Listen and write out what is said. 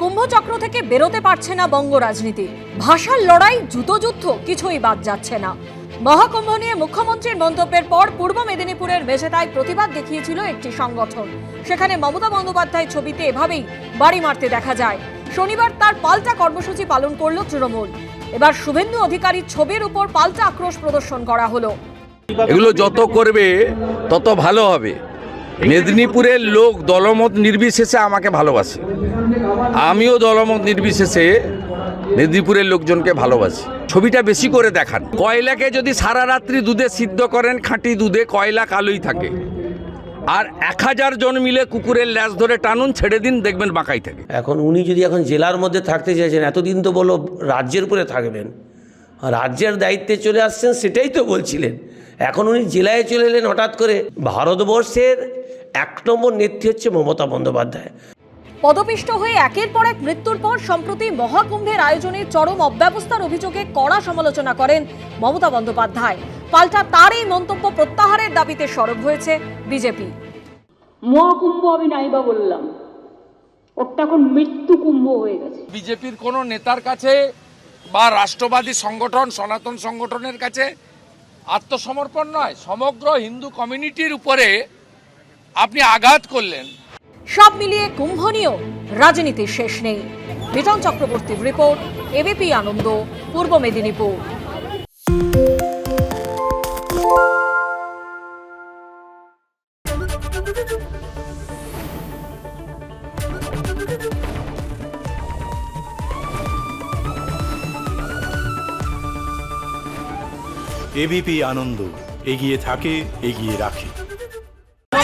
কুম্ভচক্র থেকে বেরোতে পারছে না বঙ্গ রাজনীতি। ভাষার লড়াই জুতো যুদ্ধ কিছুই বাদ যাচ্ছে না। মহাকুম্ভ নিয়ে মুখ্যমন্ত্রীর মন্তব্যের পর পূর্ব মেদিনীপুরের মেঝেতায় প্রতিবাদ দেখিয়েছিল একটি সংগঠন। সেখানে মমতা বন্দ্যোপাধ্যায় ছবিতে এভাবেই বাড়ি মারতে দেখা যায়। শনিবার তার পাল্টা কর্মসূচি পালন করল তৃণমূল। এবার শুভেন্দু অধিকারীর ছবির উপর পাল্টা আক্রোশ প্রদর্শন করা হলো। এগুলো যত করবে, তত ভালো হবে। মেদিনীপুরের লোক দলমত নির্বিশেষে আমাকে ভালোবাসে। আমিও দলমত নির্বিশেষে মেদিনীপুরের লোকজনকে ভালোবাসি। ছবিটা বেশি করে দেখান। কয়লাকে যদি সারা রাত্রি দুধে সিদ্ধ করেন, খাঁটি দুধে কয়লা কালোই থাকে। আর এক হাজার জন মিলে কুকুরের ল্যাস ধরে টানুন, ছেড়ে দিন, দেখবেন বাঁকাই থাকে। এখন উনি যদি এখন জেলার মধ্যে থাকতে চাইছেন, এতদিন তো বলো রাজ্যের উপরে থাকবেন। রাজ্যের দায়িত্বে চলে আসছেন, সেটাই তো বলছিলেন। এখন উনি জেলায় চলে এলেন হঠাৎ করে। ভারতবর্ষের এক নম্বর নেত্রী হচ্ছে মমতা বন্দ্যোপাধ্যায়। পদপিষ্ট হয়ে একের পর এক মৃত্যুর পর সম্প্রতি মহাকুম্ভের আয়োজনে চরম অব্যবস্থার অভিযোগে কড়া সমালোচনা করেন মমতা বন্দ্যোপাধ্যায়। পাল্টা তার এই মন্তব্য প্রত্যাহারের দাবিতে সরব হয়েছে বিজেপি। মহাকুম্ভ আমি নাইবা বললাম। ওটা এখন মৃত্যু কুম্ভ হয়ে গেছে। বিজেপির কোনো নেতার কাছে বা রাষ্ট্রবাদী সংগঠন সনাতন সংগঠনের কাছে আত্মসমর্পণ নয় সমগ্র হিন্দু কমিউনিটির উপরে আপনি আঘাত করলেন। সব মিলিয়ে কুম্ভ নিয়েও রাজনীতির শেষ নেই। বিজন চক্রবর্তীর রিপোর্ট এবিপি আনন্দ পূর্ব মেদিনীপুর। এবিপি আনন্দ এগিয়ে থাকে এগিয়ে রাখে।